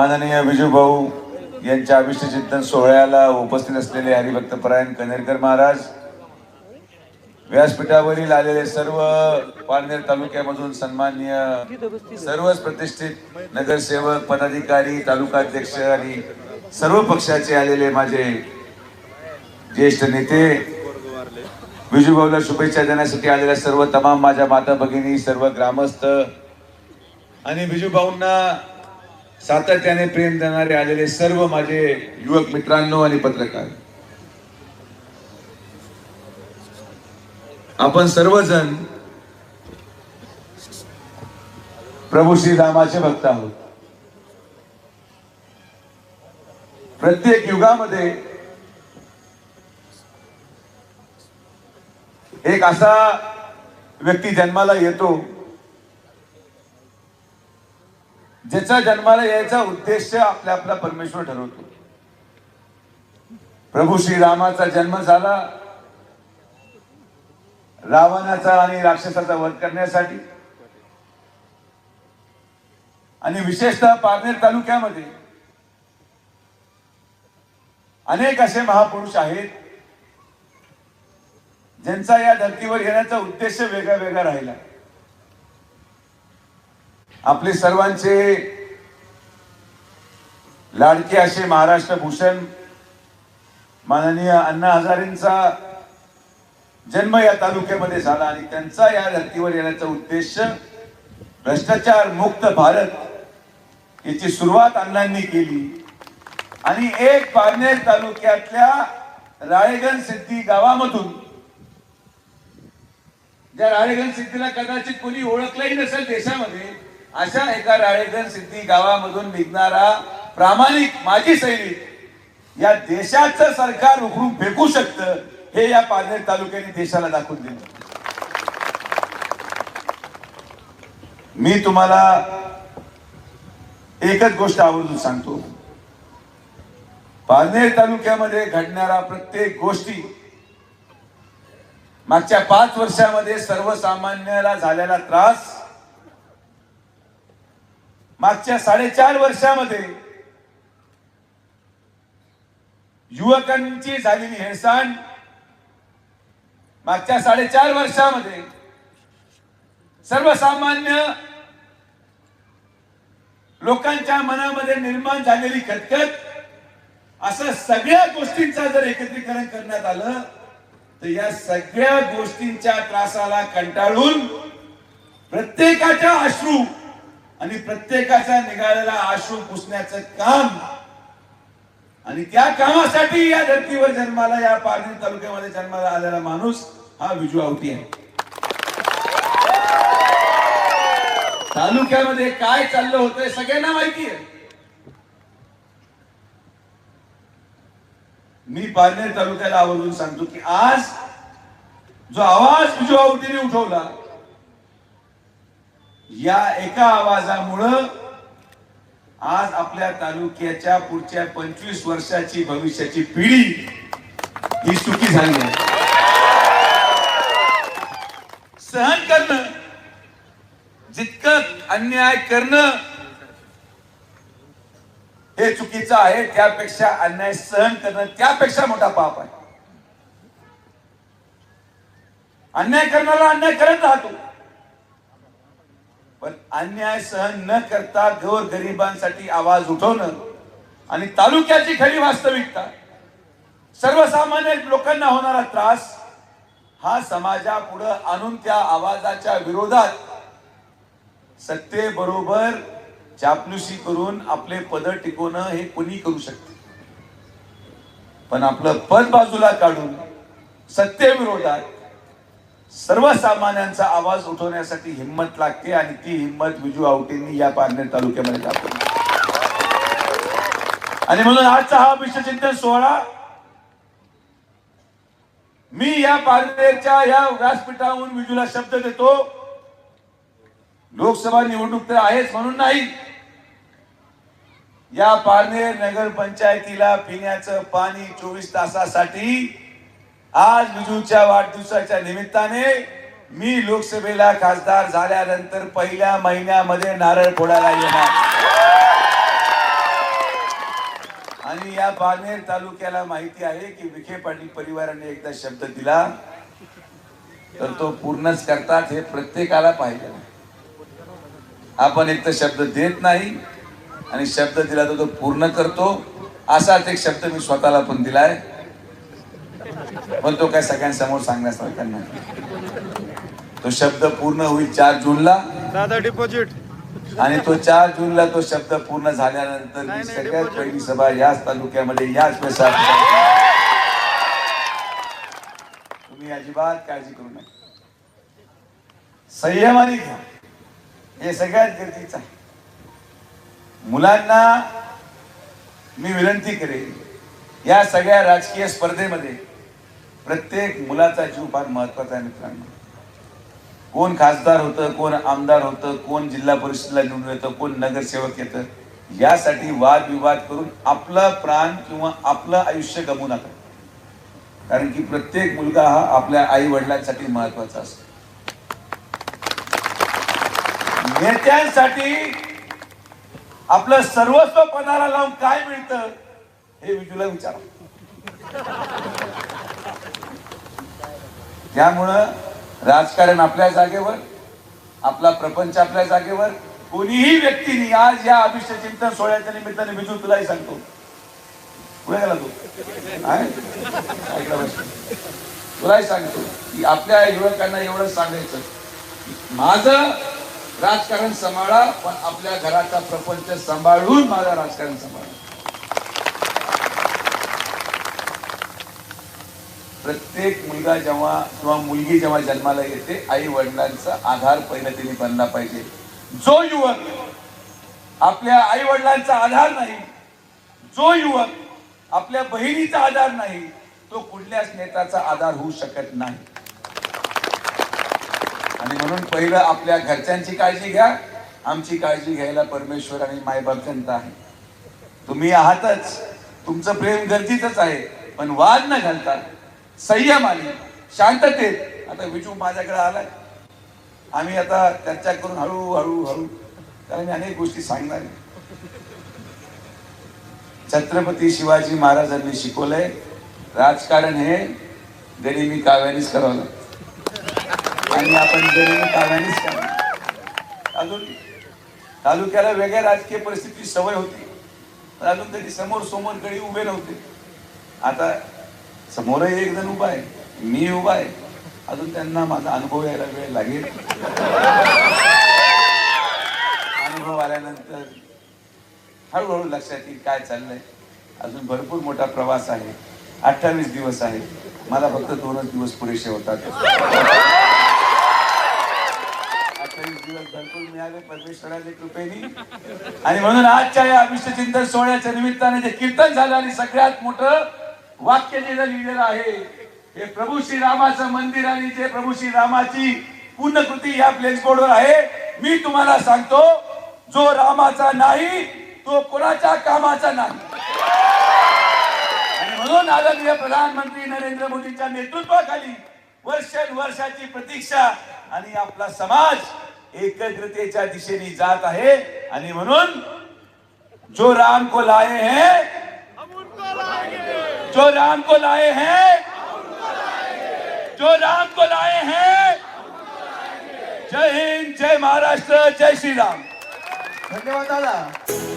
माननीय विजूभाऊ यांच्या अभिष्ट चिंतन सोहळ्याला उपस्थित असलेले हरिभक्त परायण कनेरकर महाराज व्यासपीठावरील आलेले सर्व पारनेर तालुक्यामधून सन्माननीय सर्वच प्रतिष्ठित नगरसेवक पदाधिकारी तालुकाध्यक्ष आणि सर्व पक्षाचे आलेले माझे ज्येष्ठ नेते विजूभाऊला शुभेच्छा देण्यासाठी आलेल्या सर्व तमाम माझ्या माता भगिनी सर्व ग्रामस्थ आणि विजूभाऊंना सातत्याने प्रेम देणारे आलेले सर्व माझे युवक मित्रांनो आणि पत्रकार. आपण सर्वजण प्रभू श्रीरामाचे भक्त आहोत. प्रत्येक युगामध्ये एक असा व्यक्ती जन्माला येतो ज्याचा जन्माला यायचा उद्देश आपला आपला परमेश्वर ठरवतो. प्रभू श्रीरामाचा जन्म झाला. रावणाचा आणि राक्षसाचा वध करण्यासाठी. आणि विशेषतः पारनेर तालुक्यामध्ये अनेक असे महापुरुष आहेत ज्यांचा या धर्तीवर येण्याचा उद्देश वेगळा वेगळा राहिला. आपले सर्वांचे लाडके असे महाराष्ट्र भूषण माननीय अण्णा हजारेंचा जन्म या तालुक्यामध्ये झाला आणि त्यांचा या धर्तीवर येण्याचा उद्देश भ्रष्टाचार मुक्त भारत याची सुरुवात अण्णांनी केली. आणि एक पारनेर तालुक्यातल्या राळेगण सिद्धी गावामधून ज्या राळेगण सिद्धीला कदाचित कोणी ओळखलंही नसेल देशामध्ये अशा एका राळेगण सिद्धी गावामधून निघणारा प्रामाणिक माजी सैनिक या देशाचं सरकार उघडून फेकू शकतं हे या पारनेर तालुक्याने देशाला दाखवून दिलं. मी तुम्हाला एकच गोष्ट आवर्जून सांगतो. पारनेर तालुक्यामध्ये घडणारा प्रत्येक गोष्टी मागच्या पाच वर्षामध्ये सर्वसामान्याला झालेला त्रास मागच्या साडेचार वर्षामध्ये युवकांची झालेली हेळसांड मागच्या साडेचार वर्षामध्ये सर्वसामान्य लोकांच्या मनामध्ये निर्माण झालेली खतखत असं सगळ्या गोष्टींचा जर एकत्रीकरण करण्यात आलं तर या सगळ्या गोष्टींच्या त्रासाला कंटाळून प्रत्येकाच्या अश्रू आणि प्रत्येकाच्या निघालेला आश्रू पुसण्याचं काम. आणि त्या कामासाठी या धर्तीवर जन्माला या पारनेर तालुक्यामध्ये जन्माला आलेला माणूस हा विजू आवती आहे. तालुक्यामध्ये काय चाललं होतंय सगळ्यांना माहिती आहे. मी पारनेर तालुक्याला आवर्जून सांगतो की आज जो आवाज विजू आवतीने उठवला या एका आवाजामुळं आज आपल्या तालुक्याच्या पुढच्या पंचवीस वर्षाची भविष्याची पिढी ही सुखी झाली आहे. सहन करणं जितकं अन्याय करणं हे चुकीचं आहे त्यापेक्षा अन्याय सहन करणं त्यापेक्षा मोठा पाप आहे. अन्याय करणारा अन्याय करत राहतो. पण अन्याय सहन न करता गोर गरिबांसाठी आवाज उठवणं आणि तालुक्याची खरी वास्तविकता. सर्वसामान्य लोकांना होणारा त्रास हा समाजापुढं आणून त्या आवाजाच्या विरोधात सत्तेबरोबर चापलुसी करून आपले पद टिकवणं हे कोणी करू शकते? पण आपलं पद बाजूला काढून सत्तेविरोधात सर्वसामान्यांचा आवाज उठवण्यासाठी हिंमत लागते आणि ती हिंमत विजू आवटेंनी या पारनेर तालुक्यामध्ये दाखवली. आणि म्हणून आजचा हा विश्वचिंतन सोहळा मी या पारनेरच्या या व्यासपीठावरून विजूला शब्द देतो. लोकसभा निवडणूक तर आहेच म्हणून नाही. या पारनेर नगर पंचायतीला पिण्याचं पाणी चोवीस तासासाठी आज बिजूच्या वाढदिवसाच्या निमित्ताने मी लोकसभेला खासदार झाल्यानंतर पहिल्या महिन्यामध्ये नारळ फोडायला येणार. आणि या बानेर तालुक्याला माहिती आहे की विखे पाटील परिवाराने एकदा शब्द दिला तर तो पूर्णच करतात हे प्रत्येकाला पाहिजे. आपण एक तर शब्द देत नाही आणि शब्द दिला तर तो पूर्ण करतो असाच एक शब्द मी स्वतःला पण दिलाय. पण तो काय सगळ्यांसमोर सांगण्यासारखा नाही. तो शब्द पूर्ण होईल चार जूनला. दादा डिपॉझिट आणि तो चार जूनला तो शब्द पूर्ण झाल्यानंतर मी सगळ्यात पहिली सभा याच तालुक्यामध्ये याच पैसा तुम्ही अजिबात काळजी करू नका. संयमाने घ्या. हे सगळ्यात गरजेचं आहे. मुलांना मी विनंती करेन या सगळ्या राजकीय स्पर्धेमध्ये प्रत्येक मुलाचा जीव फार महत्त्वाचा आहे मित्रांनो. कोण खासदार होतं कोण आमदार होतं कोण जिल्हा परिषदला निवडून येतं कोण नगरसेवक येतं यासाठी वादविवाद करून आपला प्राण किंवा आपलं आयुष्य गमवू नका. कारण की प्रत्येक मुलगा हा आपल्या आई वडिलांसाठी महत्त्वाचा असतो. नेत्यांसाठी आपलं सर्वस्व पणाला लावून काय मिळतं हे विजूला विचारा. त्यामुळं राजकारण आपल्या जागेवर आपला प्रपंच आपल्या जागेवर कोणीही व्यक्तीने आज या अभिष्ट चिंतन सोहळ्याच्या निमित्ताने बिजू तुलाही सांगतो. पुढे गेला तू. तुलाही सांगतो. की आपल्या युवकांना एवढं सांगायचं. माझं राजकारण सांभाळा पण आपल्या घराचा प्रपंच सांभाळून माझं राजकारण सांभाळा. प्रत्येक मुलगा जेव्हा किंवा मुलगी जेव्हा जन्माला येते आई वडिलांचा आधार पहिला त्यांनी बनला पाहिजे. जो युवक आपल्या आई वडिलांचा आधार नाही जो युवक आपल्या बहिणीचा आधार नाही तो कुठल्याच नेताचा आधार होऊ शकत नाही. आणि म्हणून पहिलं आपल्या घरच्यांची काळजी घ्या आमची काळजी घ्यायला परमेश्वर आणि मायबाप जनता आहे. तुम्ही आहातच तुमचं प्रेम गरजेचंच आहे पण वाद न घालता संयमाने शांततेत. आता विजू माझ्याकडे आलाय. आम्ही आता चर्चा करून हळूहळू हळू. कारण त्याला मी अनेक गोष्टी सांगणार आहे. छत्रपती शिवाजी महाराजांनी शिकवलंय राजकारण हे गरिबी काव्यानेच करावं आणि आपण गरिबी काव्यानेच करावं अजून तालुक्याला वेगळ्या राजकीय परिस्थिती सवय होती. पण अजून तरी समोर समोर गडी उभे नव्हते. आता समोरही एक जण उभा आहे मी उभा आहे. अजून त्यांना माझा अनुभव यायला वेळ लागेल. अनुभव आल्यानंतर हळूहळू लक्षात येईल काय चाललंय. अजून भरपूर मोठा प्रवास आहे. अठ्ठावीस दिवस आहे मला फक्त दोनच दिवस पुरेसे होतात. अठ्ठावीस दिवस भरपूर मिळाले परमेश्वराच्या कृपेने. आणि म्हणून आजच्या या अभिषेक चिंतन सोहळ्याच्या निमित्ताने जे कीर्तन झालं आणि सगळ्यात मोठं वाक्य जे लिहिलेलं आहे हे प्रभू श्रीरामाचं मंदिर आणि जे प्रभू श्रीरामाची पूर्णकृती या प्लेस बोर्डवर आहे मी तुम्हाला सांगतो जो रामाचा नाही तो कोणाच्या कामाचा नाही. आणि म्हणून आदरणीय प्रधानमंत्री नरेंद्र मोदींच्या नेतृत्वाखाली वर्षानुवर्षाची प्रतीक्षा आणि आपला समाज एकत्रतेच्या दिशेने जात आहे. आणि म्हणून जो राम को लाए हैं। जो राम को लाए हैं जो राम को लाए हैं। जय हिंद जय महाराष्ट्र जय श्री राम। धन्यवाद दादा।